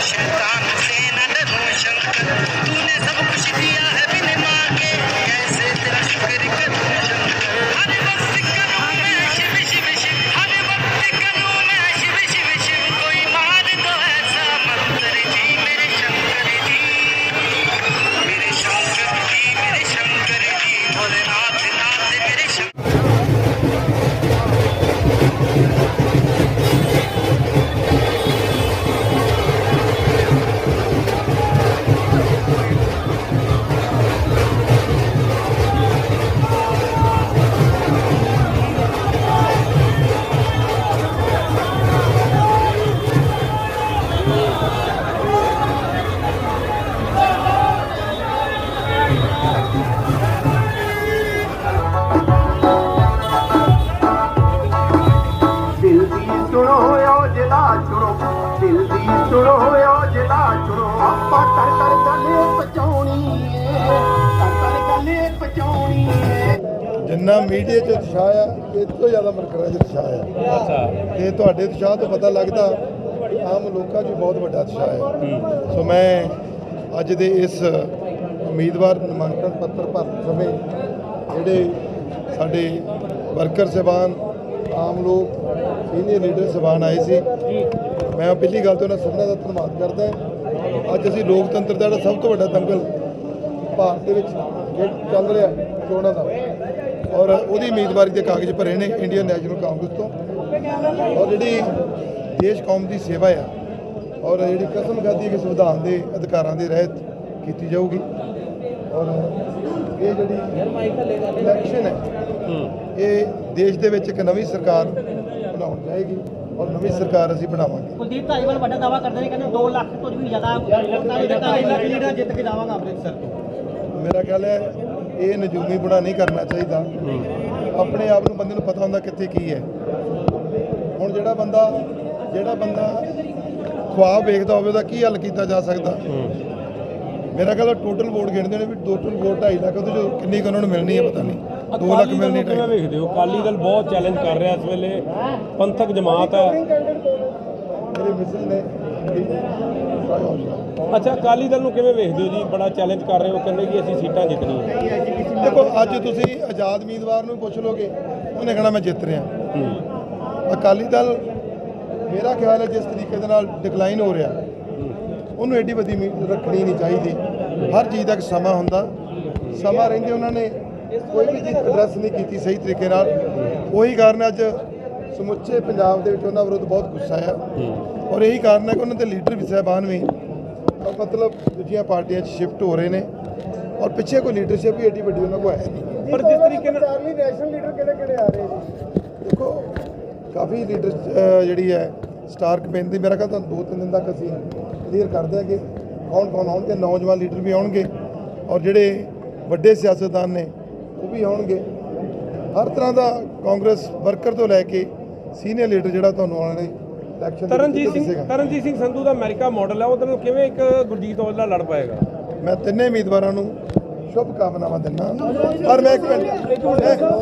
想当初那个梦想跟 ਜਿੰਨਾ ਮੀਡੀਆ 'ਚ ਉਤਸ਼ਾਹ ਆ ਇਹ ਤੋਂ ਜ਼ਿਆਦਾ ਮਰਕਰਾਂ 'ਚ ਉਤਸ਼ਾਹ ਆ। ਤੇ ਤੁਹਾਡੇ ਉਤਸ਼ਾਹ ਤੋਂ ਪਤਾ ਲੱਗਦਾ ਆਮ ਲੋਕਾਂ 'ਚ ਬਹੁਤ ਵੱਡਾ ਉਤਸ਼ਾਹ ਹੈ। ਸੋ ਮੈਂ ਅੱਜ ਦੇ ਇਸ ਉਮੀਦਵਾਰ ਨਾਮਾਂਕਨ ਪੱਤਰ ਭਰਨ ਸਮੇਂ ਜਿਹੜੇ ਸਾਡੇ ਵਰਕਰ ਸਹਿਬਾਨ ਆਮ ਲੋਕ ਸੀਨੀਅਰ ਲੀਡਰ ਸਹਿਬਾਨ ਆਏ ਸੀ ਮੈਂ ਪਹਿਲੀ ਗੱਲ ਤਾਂ ਉਹਨਾਂ ਸਭਨਾਂ ਦਾ ਧੰਨਵਾਦ ਕਰਦਾ। ਅੱਜ ਅਸੀਂ ਲੋਕਤੰਤਰ ਦਾ ਜਿਹੜਾ ਸਭ ਤੋਂ ਵੱਡਾ ਦੰਗਲ ਭਾਰਤ ਦੇ ਵਿੱਚ ਚੱਲ ਰਿਹਾ ਚੋਣਾਂ ਦਾ ਔਰ ਉਹਦੀ ਉਮੀਦਵਾਰੀ ਦੇ ਕਾਗਜ਼ ਭਰੇ ਨੇ ਇੰਡੀਅਨ ਨੈਸ਼ਨਲ ਕਾਂਗਰਸ ਤੋਂ। ਔਰ ਜਿਹੜੀ ਦੇਸ਼ ਕੌਮ ਦੀ ਸੇਵਾ ਆ ਔਰ ਜਿਹੜੀ ਕਸਮ ਖਾਦੀ ਹੈ ਕਿ ਸੰਵਿਧਾਨ ਦੇ ਅਧਿਕਾਰਾਂ ਦੇ ਰਹਿਤ ਕੀਤੀ ਜਾਊਗੀ। ਔਰ ਇਹ ਜਿਹੜੀ ਇਲੈਕਸ਼ਨ ਹੈ ਇਹ ਦੇਸ਼ ਦੇ ਵਿੱਚ ਇੱਕ ਨਵੀਂ ਸਰਕਾਰ ਬਣਾਉਣ ਜਾਏਗੀ ਔਰ ਨਵੀਂ ਸਰਕਾਰ ਅਸੀਂ ਬਣਾਵਾਂਗੇ। ਕੁਲਦੀਪ ਧਾਲੀਵਾਲ ਵੱਡਾ ਦਾਵਾ ਕਰਦੇ ਨੇ ਕਹਿੰਦੇ 2 ਲੱਖ ਤੋਂ ਵੀ ਜ਼ਿਆਦਾ ਜਿੱਤ ਕੇ ਜਾਵਾਂਗਾ ਅੰਮ੍ਰਿਤਸਰ ਤੋਂ? ਮੇਰਾ ਖਿਆਲ ਹੈ ਇਹ ਨਜੂਮੀ ਬੁੜਾ ਨਹੀਂ ਕਰਨਾ ਚਾਹੀਦਾ। ਆਪਣੇ ਆਪ ਨੂੰ ਬੰਦੇ ਨੂੰ ਪਤਾ ਹੁੰਦਾ ਕਿੱਥੇ ਕੀ ਹੈ। ਹੁਣ ਜਿਹੜਾ ਬੰਦਾ ਜਿਹੜਾ ਬੰਦਾ ਖੁਆਬ ਵੇਖਦਾ ਹੋਵੇ ਉਹਦਾ ਕੀ ਹੱਲ ਕੀਤਾ ਜਾ ਸਕਦਾ। ਮੇਰਾ ਖਿਆਲ ਟੋਟਲ ਵੋਟ ਗਿਣਦੇ ਨੇ ਵੀ ਟੋਟਲ ਵੋਟ 2.5 ਲੱਖ ਉਹਦੇ ਚੋਂ ਕਿੰਨੀ ਕੁ ਉਹਨਾਂ ਨੂੰ ਮਿਲਣੀ ਹੈ ਪਤਾ ਨਹੀਂ। 2 ਲੱਖ ਮਿਲਣੀ ਨੂੰ ਕਿਵੇਂ ਵੇਖਦੇ ਹੋ? ਅਕਾਲੀ ਦਲ ਬਹੁਤ ਚੈਲੰਜ ਕਰ ਰਿਹਾ ਇਸ ਵੇਲੇ। ਪੰਥਕ ਜਮਾਤ ਹੈ। ਮੇਰੇ ਮਿਸਲ ਨੇ ਅੱਛਾ ਅਕਾਲੀ ਦਲ ਨੂੰ ਕਿਵੇਂ ਵੇਖਦੇ ਹੋ ਜੀ? ਬੜਾ ਚੈਲੰਜ ਕਰ ਰਹੇ ਹੋ ਕਹਿੰਦੇ ਕਿ ਅਸੀਂ ਸੀਟਾਂ ਜਿੱਤਣੀਆਂ। ਦੇਖੋ ਅੱਜ ਤੁਸੀਂ ਆਜ਼ਾਦ ਉਮੀਦਵਾਰ ਨੂੰ ਪੁੱਛ ਲੋਗੇ ਉਹਨੇ ਕਹਣਾ ਮੈਂ ਜਿੱਤ ਰਿਹਾ। ਅਕਾਲੀ ਦਲ ਮੇਰਾ ਖਿਆਲ ਹੈ ਜਿਸ ਤਰੀਕੇ ਦੇ ਨਾਲ ਡਿਕਲਾਈਨ ਹੋ ਰਿਹਾ ਉਹਨੂੰ ਐਡੀ ਵੱਡੀ ਰੱਖਣੀ ਨਹੀਂ ਚਾਹੀਦੀ। ਹਰ ਚੀਜ਼ ਦਾ ਇੱਕ ਸਮਾਂ ਹੁੰਦਾ। ਸਮਾਂ ਰਹਿੰਦੇ ਉਹਨਾਂ ਨੇ ਕੋਈ ਵੀ ਚੀਜ਼ ਐਡਰੈਸ ਨਹੀਂ ਕੀਤੀ ਸਹੀ ਤਰੀਕੇ ਨਾਲ। ਉਹੀ ਕਾਰਨ ਅੱਜ ਸਮੁੱਚੇ ਪੰਜਾਬ ਦੇ ਵਿੱਚ ਉਹਨਾਂ ਵਿਰੁੱਧ ਬਹੁਤ ਗੁੱਸਾ ਆ। ਔਰ ਇਹੀ ਕਾਰਨ ਹੈ ਕਿ ਉਹਨਾਂ ਦੇ ਲੀਡਰ ਵੀ ਸਾਹਿਬਾਨ ਵੀ ਮਤਲਬ ਦੂਜੀਆਂ ਪਾਰਟੀਆਂ 'ਚ ਸ਼ਿਫਟ ਹੋ ਰਹੇ ਨੇ ਔਰ ਪਿੱਛੇ ਕੋਈ ਲੀਡਰਸ਼ਿਪ ਵੀ ਐਡੀ ਵੱਡੀ ਉਹਨਾਂ ਕੋਲ ਹੈ ਨਹੀਂ। ਪਰ ਜਿਸ ਤਰੀਕੇ ਨਾਲ ਚਾਰਲੀ ਨੈਸ਼ਨਲ ਲੀਡਰ ਕਿਹੜੇ ਕਿਹੜੇ ਆ ਰਹੇ ਦੇਖੋ ਕਾਫੀ ਲੀਡਰ ਜਿਹੜੀ ਹੈ ਸਟਾਰ ਕੈਂਪੇਨ ਦੀ ਮੇਰਾ ਖਿਆਲ ਤਾਂ ਦੋ ਤਿੰਨ ਦਿਨ ਤੱਕ ਅਸੀਂ ਕਲੀਅਰ ਕਰ ਦਿਆਂਗੇ। ਕੌਣ ਕੌਣ ਆਉਣਗੇ? ਨੌਜਵਾਨ ਲੀਡਰ ਵੀ ਆਉਣਗੇ ਔਰ ਜਿਹੜੇ ਵੱਡੇ ਸਿਆਸਤਦਾਨ ਨੇ ਉਹ ਵੀ ਆਉਣਗੇ। ਹਰ ਤਰ੍ਹਾਂ ਦਾ ਕਾਂਗਰਸ ਵਰਕਰ ਤੋਂ ਲੈ ਕੇ ਸੀਨੀਅਰ ਲੀਡਰ ਜਿਹੜਾ ਤੁਹਾਨੂੰ ਆਉਣ ਵਾਲੇ ਇਲੈਕਸ਼ਨ ਤਰਨਜੀਤ ਸਿੰਘ। ਤਰਨਜੀਤ ਸਿੰਘ ਸੰਧੂ ਦਾ ਅਮਰੀਕਾ ਮਾਡਲ ਹੈ ਉਹਦੇ ਨਾਲ ਕਿਵੇਂ ਇੱਕ ਗੁਰਜੀਤ ਔਜਲਾ ਲੜ ਪਾਏਗਾ? ਮੈਂ ਤਿੰਨੇ ਉਮੀਦਵਾਰਾਂ ਨੂੰ ਸ਼ੁਭ ਕਾਮਨਾਵਾਂ ਦਿੰਦਾ। ਪਰ ਮੈਂ ਇੱਕ ਮਿੰਟ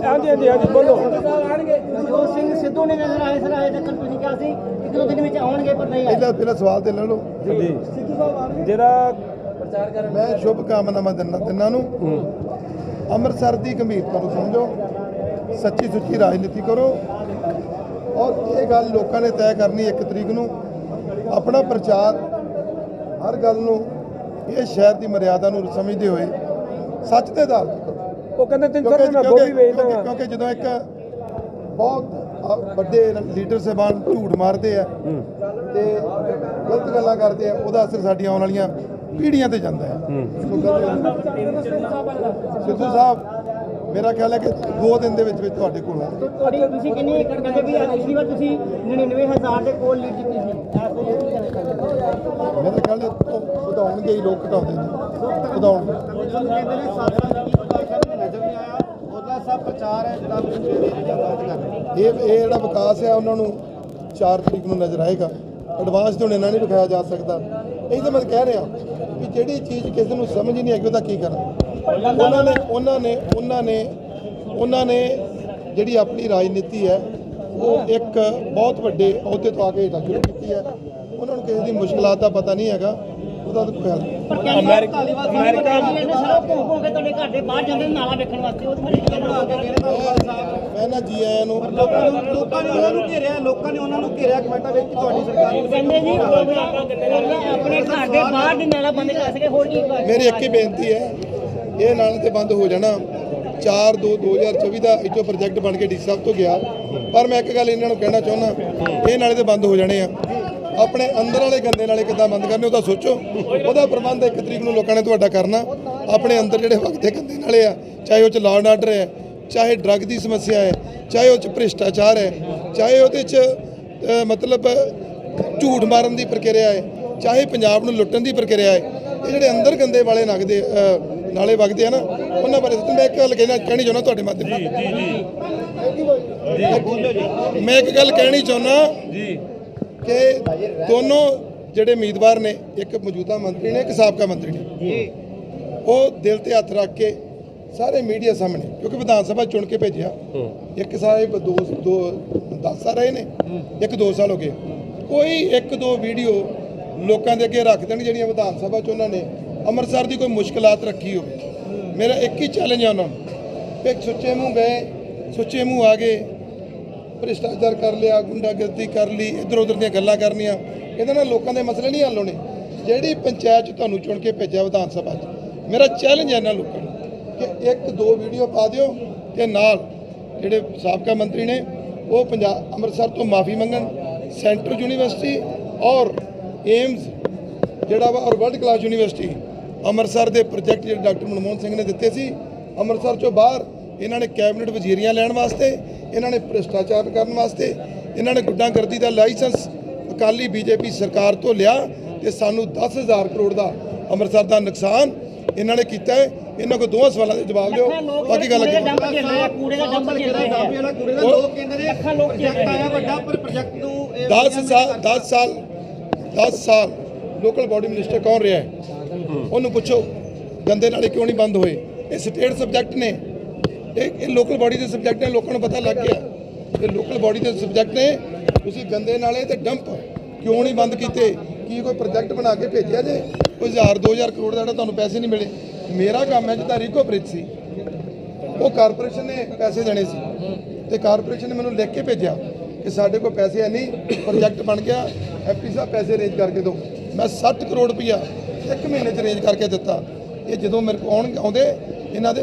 ਹਾਂਜੀ ਹਾਂਜੀ ਹਾਂਜੀ ਬੋਲੋ। ਨਵਜੋਤ ਸਿੰਘ ਸਿੱਧੂ ਨੇ ਨਜ਼ਰ ਆਏ ਸਰ ਆਏ ਤੱਕ ਤੁਸੀਂ ਕਿਹਾ ਸੀ ਇੱਕ ਦੋ ਦਿਨ ਵਿੱਚ ਆਉਣਗੇ ਪਰ ਨਹੀਂ ਆਏ। ਪਹਿਲਾਂ ਪਹਿਲਾਂ ਸਵਾਲ ਤੇ ਲੈ ਲਓ। ਜੀ ਜਿਹੜਾ ਮੈਂ ਸ਼ੁਭ ਕਾਮਨਾਵਾਂ ਦਿੰਦਾ ਤਿੰਨਾਂ ਨੂੰ ਅੰਮ੍ਰਿਤਸਰ ਦੀ ਗੰਭੀਰਤਾ ਨੂੰ ਸਮਝੋ। ਸੱਚੀ ਸੁੱਚੀ ਰਾਜਨੀਤੀ ਕਰੋ। ਔਰ ਇਹ ਗੱਲ ਲੋਕਾਂ ਨੇ ਤੈਅ ਕਰਨੀ ਇੱਕ ਤਰੀਕ ਨੂੰ। ਆਪਣਾ ਪ੍ਰਚਾਰ ਹਰ ਗੱਲ ਨੂੰ ਇਹ ਸ਼ਹਿਰ ਦੀ ਮਰਿਆਦਾ ਨੂੰ ਸਮਝਦੇ ਹੋਏ ਸੱਚ ਦੇ ਆਧਾਰ ਉਹ ਕਹਿੰਦੇ ਤਿੰਨ ਕਿਉਂਕਿ ਸੌ ਮੈਂ ਗੋਭੀ ਵੇਚਦਾ ਕਿਉਂਕਿ- ਜਦੋਂ ਇੱਕ ਬਹੁਤ ਵੱਡੇ ਲੀਡਰ ਸਾਹਿਬਾਨ ਝੂਠ ਮਾਰਦੇ ਆ ਤੇ ਗਲਤ ਗੱਲਾਂ ਕਰਦੇ ਆ ਉਹਦਾ ਅਸਰ ਸਾਡੀਆਂ ਆਉਣ ਵਾਲੀਆਂ ਪੀੜ੍ਹੀਆਂ ਤੇ ਜਾਂਦਾ ਹੈ। ਸਿੱਧੂ ਸਾਹਿਬ ਮੇਰਾ ਖਿਆਲ ਹੈ ਕਿ ਦੋ ਦਿਨ ਦੇ ਵਿੱਚ ਵਿੱਚ ਤੁਹਾਡੇ ਕੋਲ ਹੋਣਗੇ ਤੁਹਾਡੀ ਤੁਸੀਂ ਕਿੰਨੀ ਕਹਿੰਦੇ ਵੀ ਪਿਛਲੀ ਵਾਰ ਤੁਸੀਂ 99000 ਦੇ ਕੋਲ ਲੀਡ ਜਿੱਤੀ ਸੀ। ਮੇਰੇ ਖਿਆਲ ਹੈ ਵਧਾਉਣਗੇ ਹੀ ਲੋਕ ਘਟਾਉਂਦੇ ਨੇ। ਵਧਾਉਣਗੇ। ਕਹਿੰਦੇ ਨੇ ਸਾਡਾ ਕੀ ਪ੍ਰਕਾਸ਼ਨ ਨਜ਼ਰ ਨਹੀਂ ਆਇਆ ਉਹਦਾ ਸਭ ਪ੍ਰਚਾਰ ਹੈ ਜਿਹੜਾ ਇਹ ਇਹ ਜਿਹੜਾ ਵਿਕਾਸ ਹੈ ਉਹਨਾਂ ਨੂੰ 4 ਤਰੀਕ ਨੂੰ ਨਜ਼ਰ ਆਏਗਾ। ਐਡਵਾਂਸ ਤੋਂ ਇਹਨਾਂ ਨਹੀਂ ਵਿਖਾਇਆ ਜਾ ਸਕਦਾ। ਇਹ ਤਾਂ ਮੈਂ ਕਹਿ ਰਿਹਾ ਕਿ ਜਿਹੜੀ ਚੀਜ਼ ਕਿਸੇ ਨੂੰ ਸਮਝ ਹੀ ਨਹੀਂ ਆਈ ਉਹਦਾ ਕੀ ਕਰਾਂ? ਉਹਨਾਂ ਨੇ ਉਹਨਾਂ ਨੇ ਉਹਨਾਂ ਨੇ ਉਹਨਾਂ ਨੇ ਜਿਹੜੀ ਆਪਣੀ ਰਾਜਨੀਤੀ ਹੈ ਉਹ ਇੱਕ ਬਹੁਤ ਵੱਡੇ ਅਹੁਦੇ ਤੋਂ ਆ ਕੇ ਹੇਠਾਂ ਸ਼ੁਰੂ ਕੀਤੀ ਹੈ। ਉਹਨਾਂ ਨੂੰ ਕਿਸੇ ਦੀ ਮੁਸ਼ਕਲਾਤ ਦਾ ਪਤਾ ਨਹੀਂ ਹੈਗਾ ਉਹਦਾ ਤਾਂ ਕੋਈ ਹੱਲ ਨਹੀਂ। ਪਰ ਕਹਿੰਦੇ ਅਮਰੀਕਾ- ਧਾਲੀਵਾਲ ਸਾਹਿਬ ਅਮਰੀਕਾ- ਕਹਿੰਦੇ ਨੇ ਸਾਰਾ ਘੁੰਮ ਘੁੰਮ ਕੇ ਤੁਹਾਡੇ ਘਰ ਦੇ ਬਾਹਰ ਜਾਂਦੇ ਨੇ ਨਾਲਾ ਵੇਖਣ ਵਾਸਤੇ। ਉਹ ਤੁਹਾਡੇ ਕੀ ਮੈਂ ਨਾ ਜੀ ਆਇਆਂ ਨੂੰ ਲੋਕਾਂ ਨੇ ਉਹਨਾਂ ਨੂੰ ਘੇਰਿਆ ਲੋਕਾਂ ਨੇ ਉਹਨਾਂ ਨੂੰ ਘੇਰਿਆ ਕਮੈਂਟਾਂ ਵਿੱਚ ਤੁਹਾਡੀ ਸਰਕਾਰ ਕਹਿੰਦੇ ਜੀ ਆਪਣੇ ਘਰ ਦੇ ਬਾਹਰ ਦੀ ਨਾਲਾ ਬੰਦ ਕਰ ਸਕੇ ਹੋਰ ਕੀ ਮੇਰੀ ਇੱਕ ਹੀ ਬੇਨਤੀ ਹੈ ਇਹ ਨਾਲੇ ਤੇ ਬੰਦ ਹੋ ਜਾਣਾ। 4 2 2024 ਦਾ ਇੱਥੋਂ ਪ੍ਰੋਜੈਕਟ ਬਣ ਕੇ ਡੀ ਸਾਹਿਬ ਤੋਂ ਗਿਆ। ਪਰ ਮੈਂ ਇੱਕ ਗੱਲ ਇਹਨਾਂ ਨੂੰ ਕਹਿਣਾ ਚਾਹੁੰਦਾ, ਇਹ ਨਾਲੇ ਤੇ ਬੰਦ ਹੋ ਜਾਣੇ ਆ। ਆਪਣੇ ਅੰਦਰ ਵਾਲੇ ਗੰਦੇ ਨਾਲੇ ਕਿੱਦਾਂ ਬੰਦ ਕਰਨੇ ਉਹਦਾ ਸੋਚੋ। ਉਹਦਾ ਪ੍ਰਬੰਧ ਇੱਕ ਤਰੀਕ ਨੂੰ ਲੋਕਾਂ ਨੇ ਤੁਹਾਡਾ ਕਰਨਾ। ਆਪਣੇ ਅੰਦਰ ਜਿਹੜੇ ਵਗਦੇ ਗੰਦੇ ਨਾਲੇ ਆ, ਚਾਹੇ ਉਹ ਚ ਲਾਅ ਐਂਡ ਆਰਡਰ ਹੈ, ਚਾਹੇ ਡਰੱਗ ਦੀ ਸਮੱਸਿਆ ਹੈ, ਚਾਹੇ ਉਹ ਚ ਭ੍ਰਿਸ਼ਟਾਚਾਰ ਹੈ, ਚਾਹੇ ਉਹਦੇ ਚ ਮਤਲਬ ਝੂਠ ਮਾਰਨ ਦੀ ਪ੍ਰਕਿਰਿਆ ਹੈ, ਚਾਹੇ ਪੰਜਾਬ ਨੂੰ ਲੁੱਟਣ ਦੀ ਪ੍ਰਕਿਰਿਆ ਹੈ, ਇਹ ਜਿਹੜੇ ਅੰਦਰ ਗੰਦੇ ਵਾਲੇ ਨਗਦੇ ਨਾਲੇ ਵਗਦੇ ਆ ਨਾ ਉਹਨਾਂ ਬਾਰੇ ਮੈਂ ਇੱਕ ਗੱਲ ਕਹਿਣਾ ਕਹਿਣੀ ਚਾਹੁੰਦਾ ਤੁਹਾਡੇ ਮਾਧਿਅਮ ਨਾਲ। ਮੈਂ ਇੱਕ ਗੱਲ ਕਹਿਣੀ ਚਾਹੁੰਦਾ ਜੀ। ਕਿ ਦੋਨੋਂ ਜਿਹੜੇ ਉਮੀਦਵਾਰ ਨੇ ਇੱਕ ਮੌਜੂਦਾ ਮੰਤਰੀ ਨੇ ਇੱਕ ਸਾਬਕਾ ਮੰਤਰੀ ਨੇ ਉਹ ਦਿਲ ਤੇ ਹੱਥ ਰੱਖ ਕੇ ਸਾਰੇ ਮੀਡੀਆ ਸਾਹਮਣੇ ਕਿਉਂਕਿ ਵਿਧਾਨ ਸਭਾ ਚੁਣ ਕੇ ਭੇਜਿਆ। ਇੱਕ ਸਾਹਿਬ ਦੋ ਦੋ 10 ਸਾਲ ਰਹੇ ਨੇ ਇੱਕ 2 ਸਾਲ ਹੋ ਗਏ। ਕੋਈ ਇੱਕ ਦੋ ਵੀਡੀਓ ਲੋਕਾਂ ਦੇ ਅੱਗੇ ਰੱਖ ਦੇਣ ਜਿਹੜੀਆਂ ਵਿਧਾਨ ਸਭਾ ਚ ਉਹਨਾਂ ਨੇ ਅੰਮ੍ਰਿਤਸਰ ਦੀ ਕੋਈ ਮੁਸ਼ਕਲਾਤ ਰੱਖੀ ਹੋਵੇ। ਮੇਰਾ ਇੱਕ ਹੀ ਚੈਲੰਜ ਹੈ ਉਹਨਾਂ ਨੂੰ। ਕਿ ਸੁੱਚੇ ਮੂੰਹ ਗਏ, ਸੁੱਚੇ ਮੂੰਹ ਆ ਗਏ। ਭ੍ਰਿਸ਼ਟਾਚਾਰ ਕਰ ਲਿਆ, ਗੁੰਡਾਗਰਦੀ ਕਰ ਲਈ ਇਧਰ ਉਧਰ ਦੀਆਂ ਗੱਲਾਂ ਕਰਨੀਆਂ। ਇਹਦੇ ਨਾਲ ਲੋਕਾਂ ਦੇ ਮਸਲੇ ਨਹੀਂ ਹੱਲ ਹੋਣੇ। ਜਿਹੜੀ ਪੰਚਾਇਤ 'ਚ ਤੁਹਾਨੂੰ ਚੁਣ ਕੇ ਭੇਜਿਆ ਵਿਧਾਨ ਸਭਾ 'ਚ, ਮੇਰਾ ਚੈਲੰਜ ਹੈ ਇਹਨਾਂ ਲੋਕਾਂ ਨੂੰ ਕਿ ਇੱਕ ਦੋ ਵੀਡੀਓ ਪਾ ਦਿਓ ਤੇ ਨਾਲ ਜਿਹੜੇ ਸਾਬਕਾ ਮੰਤਰੀ ਨੇ, ਉਹ ਪੰਜਾਬ ਅੰਮ੍ਰਿਤਸਰ ਤੋਂ ਮਾਫੀ ਮੰਗਣ, ਸੈਂਟਰ ਯੂਨੀਵਰਸਿਟੀ ਔਰ ਏਮਸ ਜਿਹੜਾ ਵਾ, ਔਰ ਵਰਲਡ ਕਲਾਸ ਯੂਨੀਵਰਸਿਟੀ ਅੰਮ੍ਰਿਤਸਰ ਦੇ ਪ੍ਰੋਜੈਕਟ ਜਿਹੜੇ ਡਾਕਟਰ ਮਨਮੋਹਨ ਸਿੰਘ ਨੇ ਦਿੱਤੇ ਸੀ ਅੰਮ੍ਰਿਤਸਰ ਚੋਂ ਬਾਹਰ ਇਹਨਾਂ ਨੇ ਕੈਬਨਿਟ ਵਜ਼ੀਰੀਆਂ ਲੈਣ ਵਾਸਤੇ ਇਹਨਾਂ ਨੇ ਭ੍ਰਿਸ਼ਟਾਚਾਰ ਕਰਨ ਵਾਸਤੇ ਇਹਨਾਂ ਨੇ ਗੁੱਡਾਗਰਦੀ ਦਾ ਲਾਇਸੈਂਸ ਅਕਾਲੀ ਬੀਜੇਪੀ ਸਰਕਾਰ ਤੋਂ ਲਿਆ ਤੇ ਸਾਨੂੰ 10000 ਕਰੋੜ ਦਾ ਅੰਮ੍ਰਿਤਸਰ ਦਾ ਨੁਕਸਾਨ ਇਹਨਾਂ ਨੇ ਕੀਤਾ ਹੈ। ਇਹਨਾਂ ਕੋ ਦੋਹਾਂ ਸਵਾਲਾਂ ਦੇ ਜਵਾਬ ਦਿਓ। ਬਾਕੀ ਗੱਲ ਅੱਗੇ ਡੰਪ ਚੱਲ ਰਿਹਾ ਕੂੜੇ ਦਾ ਡੰਪ ਚੱਲ ਰਿਹਾ ਵਾਲਾ ਕੂੜੇ ਦਾ ਲੋਕ ਕਹਿੰਦੇ ਨੇ ਲੱਖਾਂ ਲੋਕ ਚੱਲ ਪ੍ਰੋਜੈਕਟ ਰਹੇ ਆਇਆ ਆ। ਵੱਡਾ ਪਰ ਪ੍ਰੋਜੈਕਟ ਨੂੰ ਇਹ 10 ਸਾਲ 10 ਸਾਲ 10 ਸਾਲ ਲੋਕਲ ਬਾਡੀ ਮਿਨਿਸਟਰ ਕੌਣ ਰਿਹਾ ਹੈ? ਉਹਨੂੰ ਪੁੱਛੋ, ਗੰਦੇ ਨਾਲੇ ਕਿਉਂ ਨਹੀਂ ਬੰਦ ਹੋਏ? ਇਹ ਸਟੇਟ ਸਬਜੈਕਟ ਨੇ। ਇਹ ਇਹ ਲੋਕਲ ਬਾਡੀ ਦੇ ਸਬਜੈਕਟ ਨੇ, ਲੋਕਾਂ ਨੂੰ ਪਤਾ ਲੱਗ ਗਿਆ। ਇਹ ਲੋਕਲ ਬਾਡੀ ਦੇ ਸਬਜੈਕਟ ਨੇ। ਤੁਸੀਂ ਗੰਦੇ ਨਾਲੇ ਤੇ ਡੰਪ ਕਿਉਂ ਨਹੀਂ ਬੰਦ ਕੀਤੇ? ਕੀ ਕੋਈ ਪ੍ਰੋਜੈਕਟ ਬਣਾ ਕੇ ਭੇਜਿਆ ਜੇ? ਕੋਈ 1000 2000 ਕਰੋੜ ਦਾ ਜਿਹੜਾ ਤੁਹਾਨੂੰ ਪੈਸੇ ਨਹੀਂ ਮਿਲੇ। ਮੇਰਾ ਕੰਮ ਹੈ ਜਿੱਦਾਂ ਰੀਕੋ ਬ੍ਰਿਜ ਸੀ। ਉਹ ਕਾਰਪੋਰੇਸ਼ਨ ਨੇ ਪੈਸੇ ਦੇਣੇ ਸੀ। ਤੇ ਕਾਰਪੋਰੇਸ਼ਨ ਨੇ ਮੈਨੂੰ ਲਿਖ ਕੇ ਭੇਜਿਆ ਕਿ ਸਾਡੇ ਕੋਲ ਪੈਸੇ ਹੈ ਨਹੀਂ ਪ੍ਰੋਜੈਕਟ ਬਣ ਗਿਆ। ਐਪੀ ਸਾਹਿਬ ਪੈਸੇ ਅਰੇਂਜ ਕਰਕੇ ਦਿਓ। ਮੈਂ 60 ਕਰੋੜ ਰੁਪਇਆ ਇੱਕ ਮਹੀਨੇ ਚ ਅਰੇਂਜ ਕਰਕੇ ਦਿੱਤਾ। ਇਹ ਜਦੋਂ ਮੇਰੇ ਕੋਲ ਆਉਣ ਆਉਂਦੇ ਇਹਨਾਂ ਦੇ